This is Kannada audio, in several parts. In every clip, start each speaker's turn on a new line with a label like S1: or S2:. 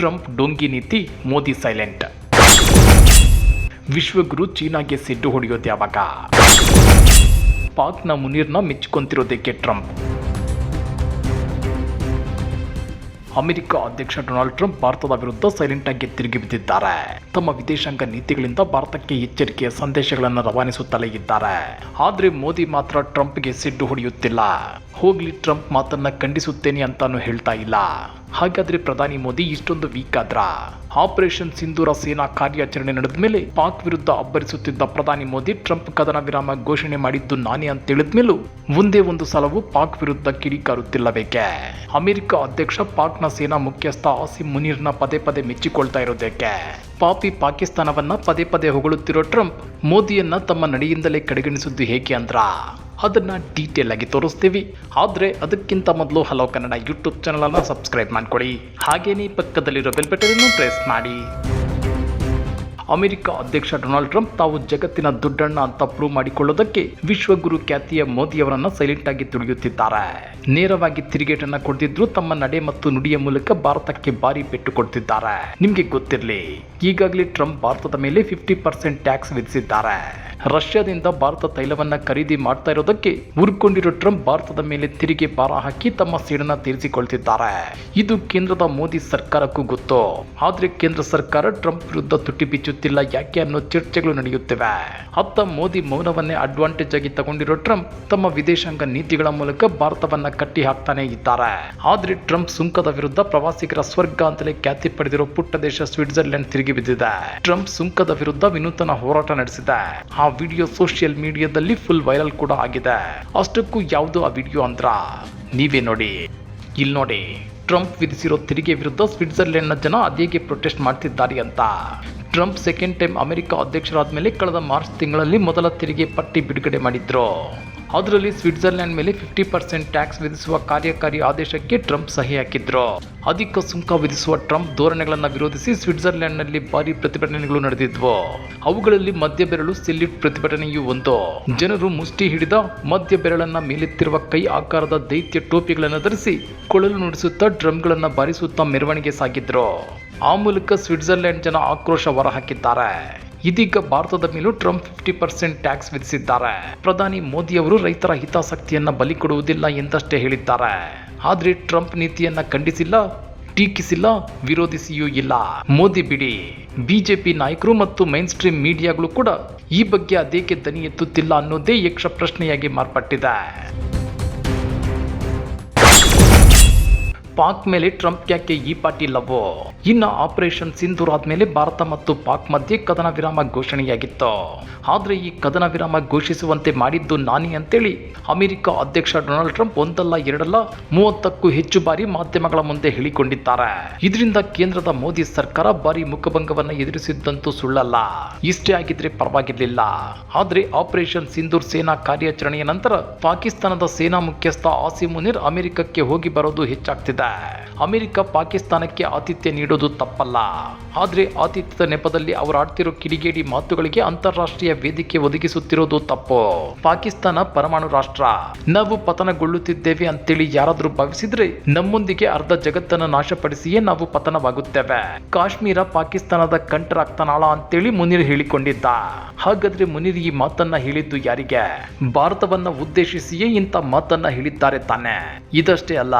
S1: ಟ್ರಂಪ್ ಡೋಂಗಿ ನೀತಿ, ಮೋದಿ ಸೈಲೆಂಟ್. ವಿಶ್ವಗುರು ಚೀನಾಗೆ ಸಿಡ್ಡು ಹೊಡೆಯೋದು ಯಾವಾಗ? ಪಾಕ್ನ ಮುನೀರ್ನ ಮೆಚ್ಚಿಕೊಂತಿರೋದಕ್ಕೆ ಟ್ರಂಪ್. ಅಮೆರಿಕ ಅಧ್ಯಕ್ಷ ಡೊನಾಲ್ಡ್ ಟ್ರಂಪ್ ಭಾರತದ ವಿರುದ್ಧ ಸೈಲೆಂಟ್ ಆಗಿ ತಿರುಗಿ ಬಿದ್ದಿದ್ದಾರೆ. ತಮ್ಮ ವಿದೇಶಾಂಗ ನೀತಿಗಳಿಂದ ಭಾರತಕ್ಕೆ ಎಚ್ಚರಿಕೆಯ ಸಂದೇಶಗಳನ್ನು ರವಾನಿಸುತ್ತಲೇ ಇದ್ದಾರೆ. ಆದರೆ ಮೋದಿ ಮಾತ್ರ ಟ್ರಂಪ್ಗೆ ಸಿಡ್ಡು ಹೊಡೆಯುತ್ತಿಲ್ಲ. ಹೋಗ್ಲಿ ಟ್ರಂಪ್ ಮಾತನ್ನ ಖಂಡಿಸುತ್ತೇನೆ ಅಂತಾನು ಹೇಳ್ತಾ ಇಲ್ಲ. ಹಾಗಾದ್ರೆ ಪ್ರಧಾನಿ ಮೋದಿ ಇಷ್ಟೊಂದು ವೀಕ್ ಆದ್ರ? ಆಪರೇಷನ್ ಸಿಂಧೂರ ಸೇನಾ ಕಾರ್ಯಾಚರಣೆ ನಡೆದ ಮೇಲೆ ಪಾಕ್ ವಿರುದ್ಧ ಅಬ್ಬರಿಸುತ್ತಿದ್ದ ಪ್ರಧಾನಿ ಮೋದಿ ಟ್ರಂಪ್ ಕದನ ವಿರಾಮ ಘೋಷಣೆ ಮಾಡಿದ್ದು ನಾನೇ ಅಂತ ತಿಳಿದ್ಮೇಲೂ ಮುಂದೆ ಒಂದು ಸಲವೂ ಪಾಕ್ ವಿರುದ್ಧ ಕಿಡಿಕಾರುತ್ತಿಲ್ಲಬೇಕೆ? ಅಮೆರಿಕ ಅಧ್ಯಕ್ಷ ಪಾಕ್ನ ಸೇನಾ ಮುಖ್ಯಸ್ಥ ಆಸಿಮ್ ಮುನೀರ್ನ ಪದೇ ಪದೇ ಮೆಚ್ಚಿಕೊಳ್ತಾ ಇರೋದಕ್ಕೆ ಪಾಪಿ ಪಾಕಿಸ್ತಾನವನ್ನ ಪದೇ ಪದೇ ಹೊಗಳುತ್ತಿರೋ ಟ್ರಂಪ್ ಮೋದಿಯನ್ನ ತಮ್ಮ ನಡೆಯಿಂದಲೇ ಕಡೆಗಣಿಸಿದ್ದು ಹೇಗೆ ಅಂದ್ರ? ಅದನ್ನ ಡೀಟೇಲ್ ಆಗಿ ತೋರಿಸ್ತೀವಿ. ಆದರೆ ಅದಕ್ಕಿಂತ ಮೊದಲು ಹಲೋ ಕನ್ನಡ ಯೂಟ್ಯೂಬ್ ಚಾನಲನ್ನು ಸಬ್ಸ್ಕ್ರೈಬ್ ಮಾಡಿಕೊಡಿ ಹಾಗೇನೇ ಪಕ್ಕದಲ್ಲಿರೋ ಬೆಲ್ ಬಟನನ್ನು ಪ್ರೆಸ್ ಮಾಡಿ. ಅಮೆರಿಕ ಅಧ್ಯಕ್ಷ ಡೊನಾಲ್ಡ್ ಟ್ರಂಪ್ ತಾವು ಜಗತ್ತಿನ ದುಡ್ಡಣ್ಣ ಅಂತ ಪ್ರೂವ್ ಮಾಡಿಕೊಳ್ಳೋದಕ್ಕೆ ವಿಶ್ವಗುರು ಖ್ಯಾತಿಯ ಮೋದಿಯವರನ್ನ ಸೈಲೆಂಟ್ ಆಗಿ ತುಳಿಯುತ್ತಿದ್ದಾರೆ ನೇರವಾಗಿ ತಿರುಗೇಟನ್ನ ಕೊಡ್ತಿದ್ರು ತಮ್ಮ ನಡೆ ಮತ್ತು ನುಡಿಯ ಮೂಲಕ ಭಾರತಕ್ಕೆ ಭಾರಿ ಪೆಟ್ಟು ಕೊಡ್ತಿದ್ದಾರೆ. ನಿಮ್ಗೆ ಗೊತ್ತಿರಲಿ, ಈಗಾಗಲೇ ಟ್ರಂಪ್ ಭಾರತದ ಮೇಲೆ ಫಿಫ್ಟಿ ಪರ್ಸೆಂಟ್ ಟ್ಯಾಕ್ಸ್ ವಿಧಿಸಿದ್ದಾರೆ. ರಷ್ಯಾದಿಂದ ಭಾರತ ತೈಲವನ್ನ ಖರೀದಿ ಮಾಡ್ತಾ ಇರೋದಕ್ಕೆ ಉರ್ಕೊಂಡಿರೋ ಟ್ರಂಪ್ ಭಾರತದ ಮೇಲೆ ತೆರಿಗೆ ಭಾರ ಹಾಕಿ ತಮ್ಮ ಸೇಡನ್ನ ತೀರಿಸಿಕೊಳ್ತಿದ್ದಾರೆ. ಇದು ಕೇಂದ್ರದ ಮೋದಿ ಸರ್ಕಾರಕ್ಕೂ ಗೊತ್ತು. ಆದ್ರೆ ಕೇಂದ್ರ ಸರ್ಕಾರ ಟ್ರಂಪ್ ವಿರುದ್ಧ ತುಟಿ ಬಿಚ್ಚುತ್ತಿಲ್ಲ ಯಾಕೆ ಅನ್ನೋ ಚರ್ಚೆಗಳು ನಡೆಯುತ್ತಿವೆ. ಅತ್ತ ಮೋದಿ ಮೌನವನ್ನೇ ಅಡ್ವಾಂಟೇಜ್ ಆಗಿ ತಗೊಂಡಿರೋ ಟ್ರಂಪ್ ತಮ್ಮ ವಿದೇಶಾಂಗ ನೀತಿಗಳ ಮೂಲಕ ಭಾರತವನ್ನ ಕಟ್ಟಿ ಹಾಕ್ತಾನೆ ಇದ್ದಾರೆ. ಆದ್ರೆ ಟ್ರಂಪ್ ಸುಂಕದ ವಿರುದ್ಧ ಪ್ರವಾಸಿಗರ ಸ್ವರ್ಗ ಅಂತಲೇ ಖ್ಯಾತಿ ಪಡೆದಿರೋ ಪುಟ್ಟ ದೇಶ ಸ್ವಿಟ್ಜರ್ಲೆಂಡ್ ತಿರುಗಿ ಬಿದ್ದಿದೆ. ಟ್ರಂಪ್ ಸುಂಕದ ವಿರುದ್ಧ ವಿನೂತನ ಹೋರಾಟ ನಡೆಸಿದೆ. ಆ ವಿಡಿಯೋ ಸೋಷಿಯಲ್ ಮೀಡಿಯಾದಲ್ಲಿ ಫುಲ್ ವೈರಲ್ ಕೂಡ ಆಗಿದೆ. ಅಷ್ಟಕ್ಕೂ ಯಾವುದು ಆ ವಿಡಿಯೋ ಅಂದ್ರ? ನೀವೇ ನೋಡಿ. ಇಲ್ಲಿ ನೋಡಿ. ಟ್ರಂಪ್ ವಿಧಿಸಿರೋ ತೆರಿಗೆ ವಿರುದ್ಧ ಸ್ವಿಟ್ಜರ್ಲೆಂಡ್ನ ಜನ ಅದೇಗೆ ಪ್ರೊಟೆಸ್ಟ್ ಮಾಡ್ತಿದ್ದಾರೆ ಅಂತ. ಟ್ರಂಪ್ ಸೆಕೆಂಡ್ ಟೈಮ್ ಅಮೆರಿಕ ಅಧ್ಯಕ್ಷರಾದ ಮೇಲೆ ಕಳೆದ ಮಾರ್ಚ್ ತಿಂಗಳಲ್ಲಿ ಮೊದಲ ತೆರಿಗೆ ಪಟ್ಟಿ ಬಿಡುಗಡೆ ಮಾಡಿದ್ರು. ಅದರಲ್ಲಿ ಸ್ವಿಟ್ಜರ್ಲೆಂಡ್ ಮೇಲೆ ಫಿಫ್ಟಿ ಪರ್ಸೆಂಟ್ ಟ್ಯಾಕ್ಸ್ ವಿಧಿಸುವ ಕಾರ್ಯಕಾರಿ ಆದೇಶಕ್ಕೆ ಟ್ರಂಪ್ ಸಹಿ ಹಾಕಿದ್ರು. ಅಧಿಕ ಸುಂಕ ವಿಧಿಸುವ ಟ್ರಂಪ್ ಧೋರಣೆಗಳನ್ನು ವಿರೋಧಿಸಿ ಸ್ವಿಟ್ಜರ್ಲೆಂಡ್ನಲ್ಲಿ ಭಾರಿ ಪ್ರತಿಭಟನೆಗಳು ನಡೆದಿದ್ವು. ಅವುಗಳಲ್ಲಿ ಮಧ್ಯ ಬೆರಳು ಸೆಲ್ಯೂಟ್ ಪ್ರತಿಭಟನೆಯೂ ಒಂದು. ಜನರು ಮುಷ್ಟಿ ಹಿಡಿದ ಮಧ್ಯ ಬೆರಳನ್ನ ಮೇಲೆತ್ತಿರುವ ಕೈ ಆಕಾರದ ದೈತ್ಯ ಟೋಪಿಗಳನ್ನು ಧರಿಸಿ ಕೊಳಲು ನುಡಿಸುತ್ತಾ ಡ್ರಮ್ಗಳನ್ನು ಬಾರಿಸುತ್ತಾ ಮೆರವಣಿಗೆ ಸಾಗಿದ್ರು. ಆ ಮೂಲಕ ಸ್ವಿಟ್ಜರ್ಲೆಂಡ್ ಜನ ಆಕ್ರೋಶ ಹೊರಹಾಕಿದ್ದಾರೆ. ಇದೀಗ ಭಾರತದ ಮೇಲೂ ಟ್ರಂಪ್ ಫಿಫ್ಟಿ ಪರ್ಸೆಂಟ್ ಟ್ಯಾಕ್ಸ್ ವಿಧಿಸಿದ್ದಾರೆ. ಪ್ರಧಾನಿ ಮೋದಿ ಅವರು ರೈತರ ಹಿತಾಸಕ್ತಿಯನ್ನ ಬಲಿ ಕೊಡುವುದಿಲ್ಲ ಎಂದಷ್ಟೇ ಹೇಳಿದ್ದಾರೆ. ಆದ್ರೆ ಟ್ರಂಪ್ ನೀತಿಯನ್ನ ಖಂಡಿಸಿಲ್ಲ, ಟೀಕಿಸಿಲ್ಲ, ವಿರೋಧಿಸಿಯೂ ಇಲ್ಲ. ಮೋದಿ ಬಿಡಿ, ಬಿಜೆಪಿ ನಾಯಕರು ಮತ್ತು ಮೈನ್ ಸ್ಟ್ರೀಮ್ ಮೀಡಿಯಾಗಳು ಕೂಡ ಈ ಬಗ್ಗೆ ಅದೇಕೆ ದನಿ ಎತ್ತುತ್ತಿಲ್ಲ ಅನ್ನೋದೇ ಯಕ್ಷ ಪ್ರಶ್ನೆಯಾಗಿ ಮಾರ್ಪಟ್ಟಿದೆ. ಪಾಕ್ ಮೇಲೆ ಟ್ರಂಪ್ ಯಾಕೆ ಈ ಪಾಟಿ ಲವ್ ಇನ್ನು ಆಪರೇಷನ್ ಸಿಂಧೂರ್ ಆದ್ಮೇಲೆ ಭಾರತ ಮತ್ತು ಪಾಕ್ ಮಧ್ಯೆ ಕದನ ವಿರಾಮ ಘೋಷಣೆಯಾಗಿತ್ತು. ಆದ್ರೆ ಈ ಕದನ ವಿರಾಮ ಘೋಷಿಸುವಂತೆ ಮಾಡಿದ್ದು ನಾನೇ ಅಂತೇಳಿ ಅಮೆರಿಕ ಅಧ್ಯಕ್ಷ ಡೊನಾಲ್ಡ್ ಟ್ರಂಪ್ ಒಂದಲ್ಲ ಎರಡಲ್ಲ ಮೂವತ್ತಕ್ಕೂ ಹೆಚ್ಚು ಬಾರಿ ಮಾಧ್ಯಮಗಳ ಮುಂದೆ ಹೇಳಿಕೊಂಡಿದ್ದಾರೆ. ಇದರಿಂದ ಕೇಂದ್ರದ ಮೋದಿ ಸರ್ಕಾರ ಬಾರಿ ಮುಖಭಂಗವನ್ನ ಎದುರಿಸಿದ್ದಂತೂ ಸುಳ್ಳಲ್ಲ. ಇಷ್ಟೇ ಆಗಿದ್ರೆ ಪರವಾಗಿರ್ಲಿಲ್ಲ. ಆದ್ರೆ ಆಪರೇಷನ್ ಸಿಂಧೂರ್ ಸೇನಾ ಕಾರ್ಯಾಚರಣೆಯ ನಂತರ ಪಾಕಿಸ್ತಾನದ ಸೇನಾ ಮುಖ್ಯಸ್ಥ ಆಸಿಮ್ ಮುನೀರ್ ಅಮೆರಿಕಕ್ಕೆ ಹೋಗಿ ಬರೋದು ಹೆಚ್ಚಾಗ್ತಿದೆ. ಅಮೆರಿಕ ಪಾಕಿಸ್ತಾನಕ್ಕೆ ಆತಿಥ್ಯ ನೀಡೋದು ತಪ್ಪಲ್ಲ. ಆದರೆ ಆತಿಥ್ಯದ ನೆಪದಲ್ಲಿ ಅವರು ಆಡ್ತಿರೋ ಕಿಡಿಗೇಡಿ ಮಾತುಗಳಿಗೆ ಅಂತಾರಾಷ್ಟ್ರೀಯ ವೇದಿಕೆ ಒದಗಿಸುತ್ತಿರೋದು ತಪ್ಪು. ಪಾಕಿಸ್ತಾನ ಪರಮಾಣು ರಾಷ್ಟ್ರ. ನಾವು ಪತನಗೊಳ್ಳುತ್ತಿದ್ದೇವೆ ಅಂತೇಳಿ ಯಾರಾದರೂ ಭಾವಿಸಿದ್ರೆ ನಮ್ಮೊಂದಿಗೆ ಅರ್ಧ ಜಗತ್ತನ್ನು ನಾಶಪಡಿಸಿಯೇ ನಾವು ಪತನವಾಗುತ್ತೇವೆ. ಕಾಶ್ಮೀರ ಪಾಕಿಸ್ತಾನದ ಕಂಠರಾಗ್ತನಾಳ ಅಂತೇಳಿ ಮುನಿರ್ ಹೇಳಿಕೊಂಡಿದ್ದ. ಹಾಗಾದ್ರೆ ಮುನಿರ್ ಈ ಮಾತನ್ನ ಹೇಳಿದ್ದು ಯಾರಿಗೆ? ಭಾರತವನ್ನ ಉದ್ದೇಶಿಸಿಯೇ ಇಂಥ ಮಾತನ್ನ ಹೇಳಿದ್ದಾರೆ ತಾನೆ. ಇದಷ್ಟೇ ಅಲ್ಲ,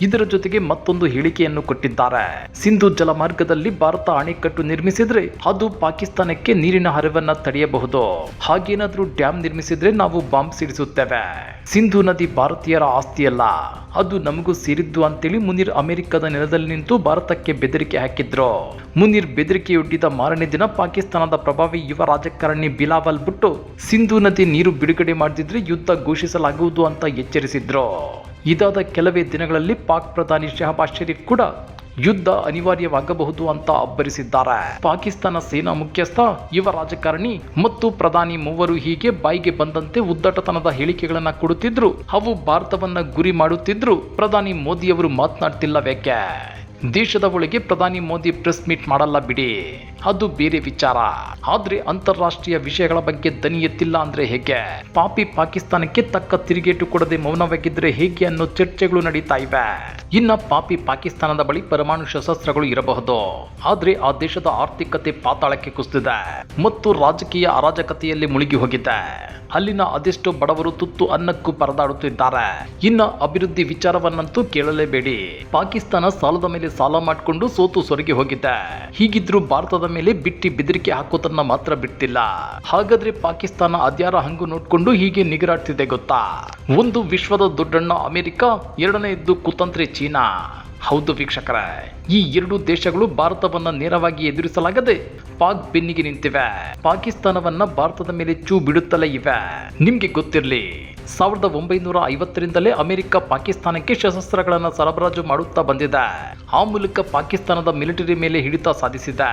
S1: ಇದರ ಜೊತೆಗೆ ಮತ್ತೊಂದು ಹೇಳಿಕೆಯನ್ನು ಕೊಟ್ಟಿದ್ದಾರೆ. ಸಿಂಧು ಜಲಮಾರ್ಗದಲ್ಲಿ ಭಾರತ ಅಣೆಕಟ್ಟು ನಿರ್ಮಿಸಿದ್ರೆ ಅದು ಪಾಕಿಸ್ತಾನಕ್ಕೆ ನೀರಿನ ಹರಿವನ್ನ ತಡೆಯಬಹುದು. ಹಾಗೇನಾದ್ರೂ ಡ್ಯಾಮ್ ನಿರ್ಮಿಸಿದ್ರೆ ನಾವು ಬಾಂಬ್ ಸಿಡಿಸುತ್ತೇವೆ. ಸಿಂಧು ನದಿ ಭಾರತೀಯರ ಆಸ್ತಿಯಲ್ಲ. ಅದು ನಮಗೂ ಸೇರಿದ್ದು ಅಂತೇಳಿ ಮುನೀರ್ ಅಮೆರಿಕದ ನೆಲದಲ್ಲಿ ನಿಂತು ಭಾರತಕ್ಕೆ ಬೆದರಿಕೆ ಹಾಕಿದ್ರು. ಮುನೀರ್ ಬೆದರಿಕೆಯೊಡ್ಡಿದ ಮಾರನೇ ದಿನ ಪಾಕಿಸ್ತಾನದ ಪ್ರಭಾವಿ ಯುವ ರಾಜಕಾರಣಿ ಬಿಲಾವಲ್ ಬಿಟ್ಟು ಸಿಂಧು ನದಿ ನೀರು ಬಿಡುಗಡೆ ಮಾಡದಿದ್ರೆ ಯುದ್ಧ ಘೋಷಿಸಲಾಗುವುದು ಅಂತ ಎಚ್ಚರಿಸಿದ್ರು. ಇದಾದ ಕೆಲವೇ ದಿನಗಳಲ್ಲಿ ಪಾಕ್ ಪ್ರಧಾನಿ ಶಹಬಾಜ್ ಶರೀಫ್ ಕೂಡ ಯುದ್ಧ ಅನಿವಾರ್ಯವಾಗಬಹುದು ಅಂತ ಅಬ್ಬರಿಸಿದ್ದಾರೆ. ಪಾಕಿಸ್ತಾನ ಸೇನಾ ಮುಖ್ಯಸ್ಥ, ಯುವ ರಾಜಕಾರಣಿ ಮತ್ತು ಪ್ರಧಾನಿ ಮೂವರು ಹೀಗೆ ಬಾಯಿಗೆ ಬಂದಂತೆ ಉದ್ದಟತನದ ಹೇಳಿಕೆಗಳನ್ನ ಕೊಡುತ್ತಿದ್ರು. ಅವು ಭಾರತವನ್ನ ಗುರಿ ಮಾಡುತ್ತಿದ್ರು. ಪ್ರಧಾನಿ ಮೋದಿಯವರು ಮಾತನಾಡ್ತಿಲ್ಲವೇಕೆ? ದೇಶದ ಒಳಗೆ ಪ್ರಧಾನಿ ಮೋದಿ ಪ್ರೆಸ್ ಮೀಟ್ ಮಾಡಲ್ಲ ಬಿಡಿ. ಅದು ಬೇರೆ ವಿಚಾರ. ಆದ್ರೆ ಅಂತಾರಾಷ್ಟ್ರೀಯ ವಿಷಯಗಳ ಬಗ್ಗೆ ದನಿ ಎತ್ತಿಲ್ಲ ಅಂದ್ರೆ ಹೇಗೆ? ಪಾಪಿ ಪಾಕಿಸ್ತಾನಕ್ಕೆ ತಕ್ಕ ತಿರುಗೇಟು ಕೊಡದೆ ಮೌನವಾಗಿದ್ರೆ ಹೇಗೆ ಅನ್ನೋ ಚರ್ಚೆಗಳು ನಡೀತಾ ಇವೆ. ಇನ್ನ ಪಾಪಿ ಪಾಕಿಸ್ತಾನದ ಬಳಿ ಪರಮಾಣು ಶಸ್ತ್ರಗಳು ಇರಬಹುದು. ಆದರೆ ಆ ದೇಶದ ಆರ್ಥಿಕತೆ ಪಾತಾಳಕ್ಕೆ ಕುಸಿದಿದೆ ಮತ್ತು ರಾಜಕೀಯ ಅರಾಜಕತೆಯಲ್ಲಿ ಮುಳುಗಿ ಹೋಗಿದೆ. ಅಲ್ಲಿನ ಅದೆಷ್ಟೋ ಬಡವರು ತುತ್ತು ಅನ್ನಕ್ಕೂ ಪರದಾಡುತ್ತಿದ್ದಾರೆ. ಇನ್ನ ಅಭಿವೃದ್ಧಿ ವಿಚಾರವನ್ನಂತೂ ಕೇಳಲೇಬೇಡಿ. ಪಾಕಿಸ್ತಾನ ಸಾಲದ ಮೇಲೆ ಸಾಲ ಮಾಡಿಕೊಂಡು ಸೋತು ಸೊರಗಿ ಹೋಗಿದೆ. ಹೀಗಿದ್ರೂ ಭಾರತದ ಮೇಲೆ ಬಿಟ್ಟಿ ಬೆದರಿಕೆ ಹಾಕೋದನ್ನ ಮಾತ್ರ ಬಿಟ್ಟಿಲ್ಲ ಹಾಗಾದ್ರೆ ಪಾಕಿಸ್ತಾನ ಅದ್ಯಾರ ಹಂಗು ನೋಡ್ಕೊಂಡು ಹೀಗೆ ನಿಗರಾಡ್ತಿದೆ ಗೊತ್ತಾ? ಒಂದು ವಿಶ್ವದ ದೊಡ್ಡಣ್ಣ ಅಮೆರಿಕ ಎರಡನೆಯದ್ದು ಕುತಂತ್ರಿ ಚೀನಾ. ಹೌದು ವೀಕ್ಷಕರ, ಈ ಎರಡು ದೇಶಗಳು ಭಾರತವನ್ನ ನೇರವಾಗಿ ಎದುರಿಸಲಾಗದೆ ಪಾಕ್ ಬೆನ್ನಿಗೆ ನಿಂತಿವೆ. ಪಾಕಿಸ್ತಾನವನ್ನ ಭಾರತದ ಮೇಲೆ ಚೂ ಬಿಡುತ್ತಲೇ ಇವೆ. ನಿಮ್ಗೆ ಗೊತ್ತಿರಲಿ, ಸಾವಿರದ ಒಂಬೈನೂರ ಐವತ್ತರಿಂದಲೇ ಅಮೆರಿಕ ಪಾಕಿಸ್ತಾನಕ್ಕೆ ಶಸ್ತ್ರಾಸ್ತ್ರಗಳನ್ನು ಸರಬರಾಜು ಮಾಡುತ್ತಾ ಬಂದಿದೆ. ಆ ಮೂಲಕ ಪಾಕಿಸ್ತಾನದ ಮಿಲಿಟರಿ ಮೇಲೆ ಹಿಡಿತ ಸಾಧಿಸಿದೆ.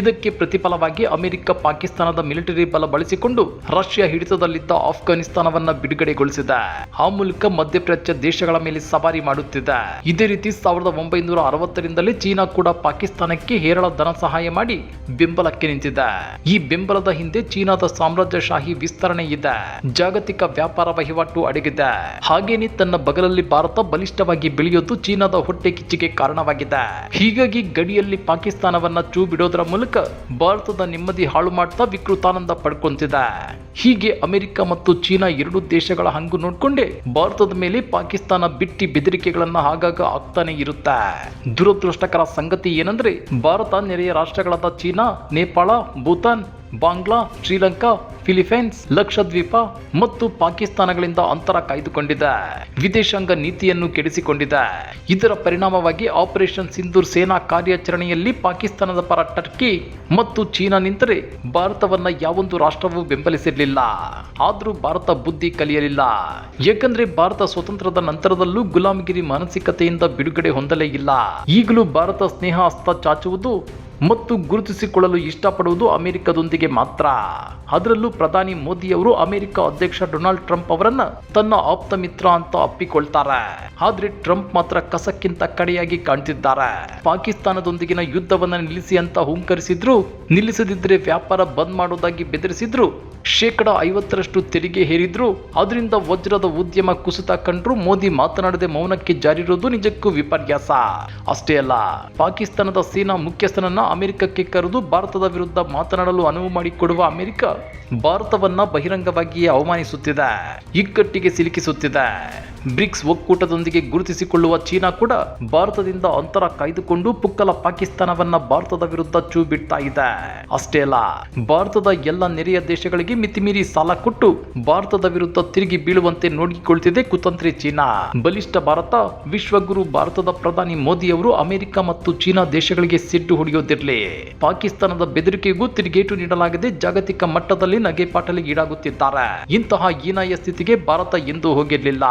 S1: ಇದಕ್ಕೆ ಪ್ರತಿಫಲವಾಗಿ ಅಮೆರಿಕ, ಪಾಕಿಸ್ತಾನದ ಮಿಲಿಟರಿ ಬಲ ಬಳಸಿಕೊಂಡು ರಷ್ಯಾ ಹಿಡಿತದಲ್ಲಿದ್ದ ಆಫ್ಘಾನಿಸ್ತಾನವನ್ನ ಬಿಡುಗಡೆಗೊಳಿಸಿದೆ. ಆ ಮೂಲಕ ಮಧ್ಯಪ್ರಾಚ್ಯ ದೇಶಗಳ ಮೇಲೆ ಸವಾರಿ ಮಾಡುತ್ತಿದೆ. ಇದೇ ರೀತಿ ಸಾವಿರದ ಒಂಬೈನೂರ ಅರವತ್ತರಿಂದಲೇ ಚೀನಾ ಕೂಡ ಪಾಕಿಸ್ತಾನಕ್ಕೆ ಹೇರಳ ಧನ ಸಹಾಯ ಮಾಡಿ ಬೆಂಬಲಕ್ಕೆ ನಿಂತಿದೆ. ಈ ಬೆಂಬಲದ ಹಿಂದೆ ಚೀನಾದ ಸಾಮ್ರಾಜ್ಯಶಾಹಿ ವಿಸ್ತರಣೆ ಇದೆ. ಜಾಗತಿಕ ವ್ಯಾಪಾರ ವಹಿವಾಟು ಅಡಗಿದೆ. ಹಾಗೇನೆ ತನ್ನ ಬಗಲಲ್ಲಿ ಭಾರತ ಬಲಿಷ್ಠವಾಗಿ ಬೆಳೆಯೋದು ಚೀನಾದ ಹೊಟ್ಟೆ ಕಿಚ್ಚಿಗೆ ಕಾರಣವಾಗಿದೆ. ಹೀಗಾಗಿ ಗಡಿಯಲ್ಲಿ ಪಾಕಿಸ್ತಾನವನ್ನ ಚೂ ಬಿಡೋದರ ಮೂಲಕ ಭಾರತದ ನೆಮ್ಮದಿ ಹಾಳು ಮಾಡ್ತಾ ವಿಕೃತಾನಂದ ಪಡ್ಕೊಂತಿದೆ. ಹೀಗೆ ಅಮೆರಿಕ ಮತ್ತು ಚೀನಾ ಎರಡು ದೇಶಗಳ ಹಂಗು ನೋಡ್ಕೊಂಡೇ ಭಾರತದ ಮೇಲೆ ಪಾಕಿಸ್ತಾನ ಬಿಟ್ಟಿ ಬೆದರಿಕೆಗಳನ್ನ ಆಗಾಗ ಆಗ್ತಾನೆ ಇರುತ್ತೆ. ದುರದೃಷ್ಟಕರ ಸಂಗತಿ ಏನಂದ್ರೆ, ಭಾರತ ನೆರೆಯ ರಾಷ್ಟ್ರಗಳಾದ ಚೀನಾ, ನೇಪಾಳ, ಭೂತಾನ್ ಬಾಂಗ್ಲಾ, ಶ್ರೀಲಂಕಾ, ಫಿಲಿಪೈನ್ಸ್, ಲಕ್ಷದ್ವೀಪ ಮತ್ತು ಪಾಕಿಸ್ತಾನಗಳಿಂದ ಅಂತರ ಕಾಯ್ದುಕೊಂಡಿದೆ. ವಿದೇಶಾಂಗ ನೀತಿಯನ್ನು ಕೆಡಿಸಿಕೊಂಡಿದೆ. ಇದರ ಪರಿಣಾಮವಾಗಿ ಆಪರೇಷನ್ ಸಿಂಧೂರ್ ಸೇನಾ ಕಾರ್ಯಾಚರಣೆಯಲ್ಲಿ ಪಾಕಿಸ್ತಾನದ ಪರ ಟರ್ಕಿ ಮತ್ತು ಚೀನಾ ನಿಂತರೆ ಭಾರತವನ್ನ ಯಾವೊಂದು ರಾಷ್ಟ್ರವು ಬೆಂಬಲಿಸಿರಲಿಲ್ಲ. ಆದರೂ ಭಾರತ ಬುದ್ಧಿ ಕಲಿಯಲಿಲ್ಲ. ಯಾಕಂದ್ರೆ ಭಾರತ ಸ್ವತಂತ್ರದ ನಂತರದಲ್ಲೂ ಗುಲಾಮಗಿರಿ ಮಾನಸಿಕತೆಯಿಂದ ಬಿಡುಗಡೆ ಹೊಂದಲೇ ಇಲ್ಲ. ಈಗಲೂ ಭಾರತ ಸ್ನೇಹ ಹಸ್ತ ಚಾಚುವುದು ಮತ್ತು ಗುರುತಿಸಿಕೊಳ್ಳಲು ಇಷ್ಟಪಡುವುದು ಅಮೆರಿಕದೊಂದಿಗೆ ಮಾತ್ರ. ಅದರಲ್ಲೂ ಪ್ರಧಾನಿ ಮೋದಿಯವರು ಅಮೆರಿಕ ಅಧ್ಯಕ್ಷ ಡೊನಾಲ್ಡ್ ಟ್ರಂಪ್ ಅವರನ್ನ ತನ್ನ ಆಪ್ತ ಮಿತ್ರ ಅಂತ ಅಪ್ಪಿಕೊಳ್ತಾರೆ ಆದ್ರೆ ಟ್ರಂಪ್ ಮಾತ್ರ ಕಸಕ್ಕಿಂತ ಕಡೆಯಾಗಿ ಕಾಣ್ತಿದ್ದಾರೆ. ಪಾಕಿಸ್ತಾನದೊಂದಿಗಿನ ಯುದ್ಧವನ್ನ ನಿಲ್ಲಿಸಿ ಅಂತ ಹುಂಕರಿಸಿದ್ರು, ನಿಲ್ಲಿಸದಿದ್ರೆ ವ್ಯಾಪಾರ ಬಂದ್ ಮಾಡೋದಾಗಿ ಬೆದರಿಸಿದ್ರು, ಶೇಕಡ ಐವತ್ತರಷ್ಟು ತೆರಿಗೆ ಹೇರಿದ್ರು ಅದರಿಂದ ವಜ್ರದ ಉದ್ಯಮ ಕುಸಿತ ಕಂಡ್ರು ಮೋದಿ ಮಾತನಾಡದೆ ಮೌನಕ್ಕೆ ಜಾರಿರೋದು ನಿಜಕ್ಕೂ ವಿಪರ್ಯಾಸ. ಅಷ್ಟೇ ಅಲ್ಲ, ಪಾಕಿಸ್ತಾನದ ಸೇನಾ ಮುಖ್ಯಸ್ಥನನ್ನ ಅಮೆರಿಕಕ್ಕೆ ಕರೆದು ಭಾರತದ ವಿರುದ್ಧ ಮಾತನಾಡಲು ಅನುವು ಮಾಡಿಕೊಡುವ ಅಮೆರಿಕ ಭಾರತವನ್ನ ಬಹಿರಂಗವಾಗಿಯೇ ಅವಮಾನಿಸುತ್ತಿದೆ. ಇಕ್ಕಟ್ಟಿಗೆ ಸಿಲುಕಿಸುತ್ತಿದೆ. ಬ್ರಿಕ್ಸ್ ಒಕ್ಕೂಟದೊಂದಿಗೆ ಗುರುತಿಸಿಕೊಳ್ಳುವ ಚೀನಾ ಕೂಡ ಭಾರತದಿಂದ ಅಂತರ ಕಾಯ್ದುಕೊಂಡು ಪುಕ್ಕಲ ಪಾಕಿಸ್ತಾನವನ್ನ ಭಾರತದ ವಿರುದ್ಧ ಚೂ ಬಿಡ್ತಾ ಇದೆ. ಅಷ್ಟೇ ಅಲ್ಲ, ಭಾರತದ ಎಲ್ಲ ನೆರೆಯ ದೇಶಗಳಿಗೆ ಮಿತಿಮೀರಿ ಸಾಲ ಕೊಟ್ಟು ಭಾರತದ ವಿರುದ್ಧ ತಿರುಗಿ ಬೀಳುವಂತೆ ನೋಡಿಕೊಳ್ತಿದೆ ಕುತಂತ್ರಿ ಚೀನಾ. ಬಲಿಷ್ಠ ಭಾರತ, ವಿಶ್ವಗುರು ಭಾರತದ ಪ್ರಧಾನಿ ಮೋದಿ ಅವರು ಅಮೆರಿಕ ಮತ್ತು ಚೀನಾ ದೇಶಗಳಿಗೆ ಸಿಟ್ಟು ಹೊಡೆಯೋದಿರಲಿ. ಪಾಕಿಸ್ತಾನದ ಬೆದರಿಕೆಗೂ ತಿರುಗೇಟು ನೀಡಲಾಗದೆ ಜಾಗತಿಕ ಮಟ್ಟದಲ್ಲಿ ನಗೆಪಾಟಲಿಗೆ ಈಡಾಗುತ್ತಿದ್ದಾರೆ. ಇಂತಹ ಹೀನಾಯ ಸ್ಥಿತಿಗೆ ಭಾರತ ಎಂದೂ ಹೋಗಿರಲಿಲ್ಲ.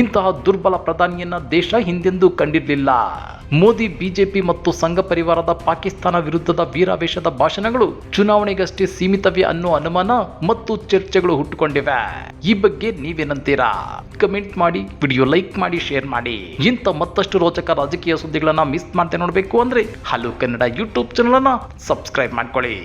S1: ಇಂತಹ ದುರ್ಬಲ ಪ್ರಧಾನಿಯನ್ನ ದೇಶ ಹಿಂದೆಂದೂ ಕಂಡಿರಲಿಲ್ಲ. ಮೋದಿ ಬಿಜೆಪಿ ಮತ್ತು ಸಂಘ ಪರಿವಾರದ ಪಾಕಿಸ್ತಾನ ವಿರುದ್ಧದ ವೀರಾವೇಶದ ಭಾಷಣಗಳು ಚುನಾವಣೆಗಷ್ಟೇ ಸೀಮಿತವೇ ಅನ್ನೋ ಅನುಮಾನ ಮತ್ತು ಚರ್ಚೆಗಳು ಹುಟ್ಟುಕೊಂಡಿವೆ. ಈ ಬಗ್ಗೆ ನೀವೇನಂತೀರಾ? ಕಮೆಂಟ್ ಮಾಡಿ, ವಿಡಿಯೋ ಲೈಕ್ ಮಾಡಿ, ಶೇರ್ ಮಾಡಿ. ಇಂಥ ಮತ್ತಷ್ಟು ರೋಚಕ ರಾಜಕೀಯ ಸುದ್ದಿಗಳನ್ನ ಮಿಸ್ ಮಾಡದೆ ನೋಡಬೇಕು ಅಂದ್ರೆ ಹಲೋ ಕನ್ನಡ ಯೂಟ್ಯೂಬ್ ಚಾನಲ್ ಅನ್ನ ಸಬ್ಸ್ಕ್ರೈಬ್ ಮಾಡ್ಕೊಳ್ಳಿ.